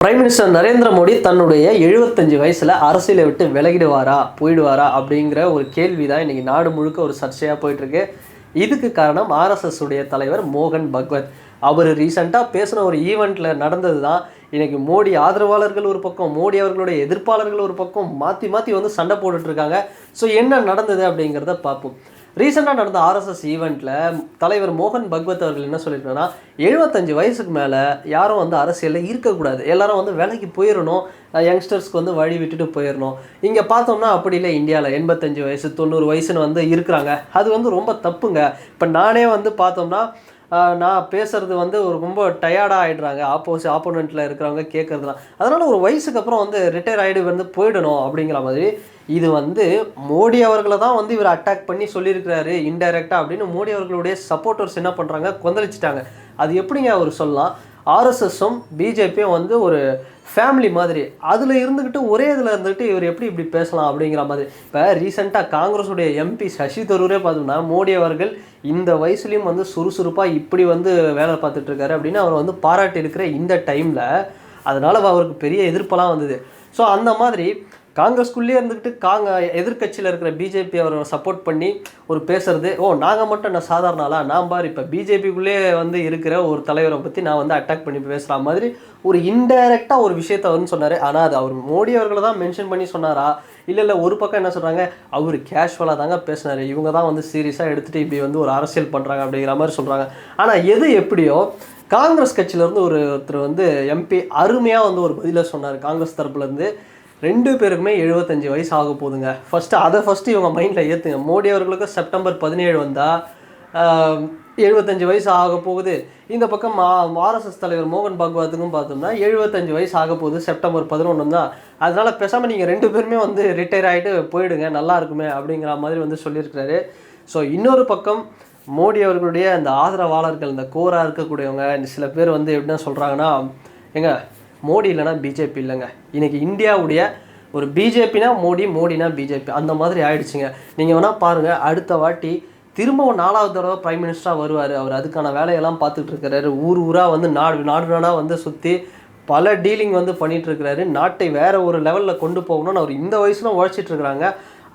Prime minister Narendra Modi தன்னுடைய எழுபத்தஞ்சு வயசில் அரசியலை விட்டு விலகிடுவாரா போயிடுவாரா அப்படிங்கிற ஒரு கேள்வி தான் இன்னைக்கு நாடு முழுக்க ஒரு சர்ச்சையாக போயிட்டுருக்கு. இதுக்கு காரணம் ஆர்எஸ்எஸ் உடைய தலைவர் மோகன் பகவத். அவர் ரீசெண்டாக பேசின ஒரு ஈவெண்ட்டில் நடந்தது தான் இன்றைக்கி மோடி ஆதரவாளர்கள் ஒரு பக்கம் மோடி அவர்களுடைய எதிர்ப்பாளர்கள் ஒரு பக்கம் மாற்றி மாற்றி வந்து சண்டை போட்டுட்ருக்காங்க ஸோ என்ன நடந்தது அப்படிங்கிறத பார்ப்போம். ரீசெண்டாக நடந்த ஆர்எஸ்எஸ் ஈவெண்ட்டில் தலைவர் மோகன் பகவத் அவர்கள் என்ன சொல்லியிருக்காங்கன்னா எழுபத்தஞ்சு வயசுக்கு மேலே யாரும் வந்து அரசியலில் இருக்கக்கூடாது. எல்லாரும் வந்து வேலைக்கு போயிடணும் யங்ஸ்டர்ஸ்க்கு வந்து வழி விட்டுட்டு போயிடணும் இங்கே பார்த்தோம்னா அப்படி இல்லை. இந்தியாவில் எண்பத்தஞ்சு வயசு தொண்ணூறு வயசுன்னு வந்து இருக்கிறாங்க. அது வந்து ரொம்ப தப்புங்க. இப்போ நானே வந்து பார்த்தோம்னா நான் பேசுறது வந்து ஒரு ரொம்ப டயர்டாக ஆகிடுறாங்க ஆப்போசி ஆப்போனண்ட்டில் இருக்கிறவங்க கேட்கறதுலாம் அதனால் ஒரு வயசுக்கு அப்புறம் வந்து ரிட்டையர் ஆகிடு வந்து போயிடணும் அப்படிங்கிற மாதிரி இது வந்து மோடி அவர்களை தான் வந்து இவர் அட்டாக் பண்ணி சொல்லியிருக்கிறாரு இன்டைரக்டாக அப்படின்னு மோடி அவர்களுடைய சப்போர்ட்டர்ஸ் என்ன பண்ணுறாங்க கொந்தளிச்சிட்டாங்க. அது எப்படிங்க அவர் சொல்லலாம்? ஆர்எஸ்எஸும் பிஜேபியும் வந்து ஒரு ஃபேமிலி மாதிரி. அதில் இருந்துக்கிட்டு ஒரே இதில் இருந்துக்கிட்டு இவர் எப்படி இப்படி பேசலாம் அப்படிங்கிற மாதிரி. இப்போ ரீசெண்டாக காங்கிரஸுடைய எம்பி சசி தரூரே பார்த்தோம்னா மோடி அவர்கள் இந்த வயசுலேயும் வந்து சுறுசுறுப்பாக இப்படி வந்து வேலை பார்த்துட்ருக்காரு அப்படின்னு அவர் வந்து பாராட்டி இருக்கிற இந்த டைமில் அதனால் அவருக்கு பெரிய எதிர்ப்பெல்லாம் வந்தது. ஸோ அந்த மாதிரி காங்கிரஸ்குள்ளேயே இருந்துக்கிட்டு காங்க எதிர்க்கட்சியில் இருக்கிற பிஜேபி அவரை சப்போர்ட் பண்ணி ஒரு பேசுறது ஓ நாங்கள் மட்டும் என்ன சாதாரணாலா நான் பாரு இப்போ பிஜேபிக்குள்ளே வந்து இருக்கிற ஒரு தலைவரை பற்றி நான் வந்து அட்டாக் பண்ணி பேசுகிற மாதிரி ஒரு இன்டைரக்டாக ஒரு விஷயத்த வந்து சொன்னார். ஆனால் அது அவர் மோடி அவர்களை தான் மென்ஷன் பண்ணி சொன்னாரா? இல்லை இல்லை ஒரு பக்கம் என்ன சொல்கிறாங்க அவர் கேஷுவலாக தாங்க பேசினார். இவங்க தான் வந்து சீரியஸாக எடுத்துகிட்டு இப்படி வந்து ஒரு அரசியல் பண்ணுறாங்க அப்படிங்கிற மாதிரி சொல்கிறாங்க ஆனால் எது எப்படியோ காங்கிரஸ் கட்சியிலேருந்து ஒரு ஒருத்தர் வந்து எம்பி அருமையாக வந்து ஒரு பதிலை சொன்னார். காங்கிரஸ் தரப்புலேருந்து ரெண்டு பேருக்குமே எழுபத்தஞ்சு வயசு ஆக போகுதுங்க. ஃபஸ்ட்டு அதை ஃபஸ்ட்டு இவங்க மைண்டில் ஏற்றுங்க மோடி அவர்களுக்கு செப்டம்பர் பதினேழு வந்தால் எழுபத்தஞ்சு வயசு ஆக போகுது. இந்த பக்கம் ஆர்எஸ்எஸ் தலைவர் மோகன் பகவத்துக்கும் பார்த்தோம்னா எழுபத்தஞ்சு வயசு ஆக போகுது. செப்டம்பர் பதினொன்று தான் அதனால் பேசாமல் நீங்கள் ரெண்டு பேருமே வந்து ரிட்டையர் ஆகிட்டு போயிடுங்க. நல்லா இருக்குமே அப்படிங்கிற மாதிரி வந்து சொல்லியிருக்கிறாரு. ஸோ இன்னொரு பக்கம் மோடி அவர்களுடைய அந்த ஆதரவாளர்கள் இந்த கோராக இருக்கக்கூடியவங்க சில பேர் வந்து எப்படின்னா சொல்கிறாங்கன்னா எங்கள் மோடி இல்லைன்னா பிஜேபி இல்லைங்க. இன்றைக்கி இந்தியாவுடைய ஒரு பிஜேபினா மோடி மோடினா பிஜேபி அந்த மாதிரி ஆயிடுச்சுங்க. நீங்கள் வேணால் பாருங்கள் அடுத்த வாட்டி திரும்பவும் நாலாவது தடவை பிரைம் மினிஸ்டராக வருவார். அவர் அதுக்கான வேலையெல்லாம் பார்த்துட்டு இருக்கிறாரு. ஊர் ஊராக வந்து நாடு நாடு நாடாக வந்து சுற்றி பல டீலிங் வந்து பண்ணிகிட்ருக்கிறாரு நாட்டை வேறு ஒரு லெவலில் கொண்டு போகணும்னு அவர் இந்த வயசில் உழைச்சிட்டு இருக்கிறாங்க.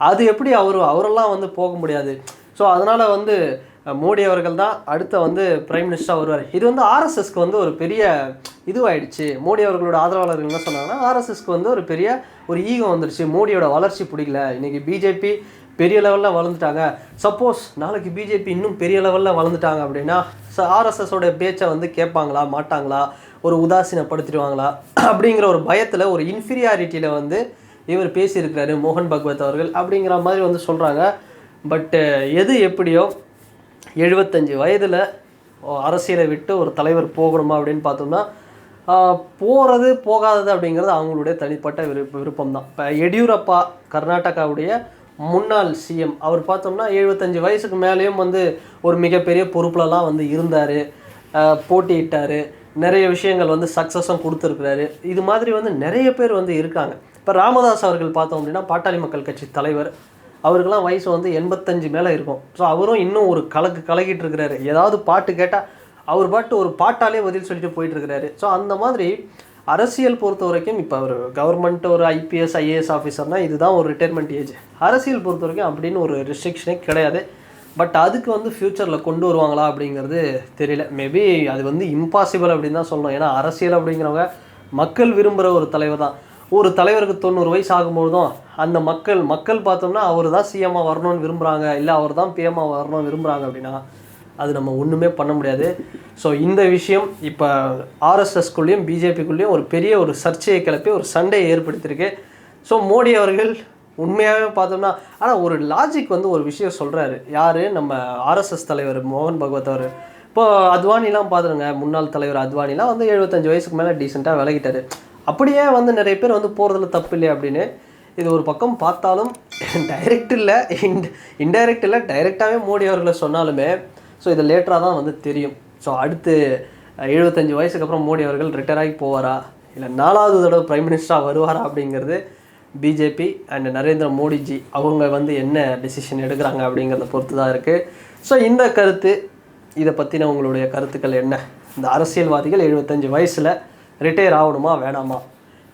அது எப்படி அவர் அவரெல்லாம் வந்து போக முடியாது? ஸோ அதனால் வந்து மோடி அவர்கள் தான் அடுத்த வந்து பிரைம் மினிஸ்டராக வருவார். இது வந்து ஆர்எஸ்எஸ்க்கு வந்து ஒரு பெரிய இதுவாயிடுச்சு. மோடி அவர்களோட ஆதரவாளர்கள் என்ன சொன்னாங்கன்னா ஆர்எஸ்எஸ்க்கு வந்து ஒரு பெரிய ஒரு ஈகம் வந்துருச்சு. மோடியோட வளர்ச்சி பிடிக்கல. இன்றைக்கி பிஜேபி பெரிய லெவலில் வளர்ந்துட்டாங்க. சப்போஸ் நாளைக்கு பிஜேபி இன்னும் பெரிய லெவலில் வளர்ந்துட்டாங்க அப்படின்னா ஆர்எஸ்எஸோட பேச்சை வந்து கேட்பாங்களா மாட்டாங்களா? ஒரு உதாசீனப்படுத்திடுவாங்களா? அப்படிங்கிற ஒரு பயத்தில் ஒரு இன்ஃபீரியாரிட்டியில் வந்து இவர் பேசியிருக்கிறாரு மோகன் பகவத் அவர்கள் அப்படிங்கிற மாதிரி வந்து சொல்கிறாங்க பட்டு எது எப்படியோ எழுபத்தஞ்சு வயதில் அரசியலை விட்டு ஒரு தலைவர் போகணுமா அப்படின்னு பார்த்தோம்னா போகிறது போகாதது அப்படிங்கிறது அவங்களுடைய தனிப்பட்ட விருப்ப விருப்பம் தான் இப்போ எடியூரப்பா கர்நாடகாவுடைய முன்னாள் சிஎம் அவர் பார்த்தோம்னா எழுபத்தஞ்சு வயசுக்கு மேலேயும் வந்து ஒரு மிகப்பெரிய பொறுப்புலலாம் வந்து இருந்தார். போட்டியிட்டார். நிறைய விஷயங்கள் வந்து சக்ஸஸும் கொடுத்துருக்குறாரு. இது மாதிரி வந்து நிறைய பேர் வந்து இருக்காங்க. இப்போ ராமதாஸ் அவர்கள் பார்த்தோம் அப்படின்னா பாட்டாளி மக்கள் கட்சி தலைவர். அவருக்கெல்லாம் வயசு வந்து எண்பத்தஞ்சு மேலே இருக்கும். ஸோ அவரும் இன்னும் ஒரு கலக்கு கலக்கிட்டு இருக்கிறாரு. ஏதாவது பாட்டு கேட்டால் அவர் பாட்டு ஒரு பாட்டாலே பதில் சொல்லிட்டு போயிட்டுருக்கிறாரு ஸோ அந்த மாதிரி அரசியல் பொறுத்த வரைக்கும் இப்போ ஒரு கவர்மெண்ட் ஒரு ஐபிஎஸ் ஐஏஎஸ் ஆஃபீஸர்னால் இதுதான் ஒரு ரிட்டைர்மெண்ட் ஏஜ் அரசியல் பொறுத்த வரைக்கும் அப்படின்னு ஒரு ரெஸ்ட்ரிக்ஷனே கிடையாது. பட் அதுக்கு வந்து ஃப்யூச்சரில் கொண்டு வருவாங்களா அப்படிங்கிறது தெரியல. மேபி அது வந்து இம்பாசிபிள் அப்படின்னு தான் சொல்லணும். ஏன்னா அரசியல் அப்படிங்கிறவங்க மக்கள் விரும்புகிற ஒரு தலைவர் தான். ஒரு தலைவருக்கு தொண்ணூறு வயசு ஆகும்பொழுதும் அந்த மக்கள் மக்கள் பார்த்தோம்னா அவர் தான் சிஎம்மாக வரணும்னு விரும்புகிறாங்க இல்லை அவர் தான் பிஎம்மாக வரணும்னு விரும்புகிறாங்க அப்படின்னா அது நம்ம ஒன்றுமே பண்ண முடியாது. ஸோ இந்த விஷயம் இப்போ ஆர்எஸ்எஸ்குள்ளேயும் பிஜேபிக்குள்ளேயும் ஒரு பெரிய ஒரு சர்ச்சையை கிளப்பி ஒரு சண்டையை ஏற்படுத்தியிருக்கு. ஸோ மோடி அவர்கள் உண்மையாகவே பார்த்தோம்னா ஆனால் ஒரு லாஜிக் வந்து ஒரு விஷயம் சொல்கிறாரு யார்? நம்ம ஆர்எஸ்எஸ் தலைவர் மோகன் பகவத் அவர். இப்போது அத்வானிலாம் பார்த்துருங்க முன்னாள் தலைவர் அத்வானிலாம் வந்து எழுபத்தஞ்சு வயசுக்கு மேலே டீசெண்டாக விளக்கிட்டார் அப்படியே வந்து நிறைய பேர் வந்து போகிறதுல தப்பு இல்லையா அப்படின்னு இது ஒரு பக்கம் பார்த்தாலும் டைரக்ட் இல்லை இன் இன்டைரக்ட் இல்லை டைரெக்டாகவே மோடி அவர்களை சொன்னாலுமே ஸோ இது லேட்டராக தான் வந்து தெரியும். ஸோ அடுத்து எழுபத்தஞ்சு வயசுக்கு அப்புறம் மோடி அவர்கள் ரிட்டையர் ஆகி போவாரா? இல்லை நாலாவது தடவை பிரைம் மினிஸ்டராக வருவாரா அப்படிங்கிறது பிஜேபி அண்ட் நரேந்திர மோடிஜி அவங்க வந்து என்ன டெசிஷன் எடுக்கிறாங்க அப்படிங்கிறத பொறுத்து தான் இருக்குது ஸோ இந்த கருத்து இதை பற்றின உங்களுடைய கருத்துக்கள் என்ன? இந்த அரசியல்வாதிகள் எழுபத்தஞ்சு வயசில் ரிட்டையர் ஆகணுமா வேணாமா?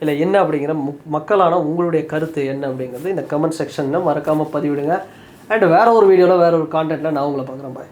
இல்லை என்ன அப்படிங்கிற முக் மக்களான உங்களுடைய கருத்து என்ன அப்படிங்கிறது இந்த கமெண்ட் செக்ஷனில் மறக்காமல் பதிவிடுங்க. அண்ட் வேறு ஒரு வீடியோவில் வேறு ஒரு கான்டென்ட்டில் நான் உங்களை பார்க்குறேன். பாய்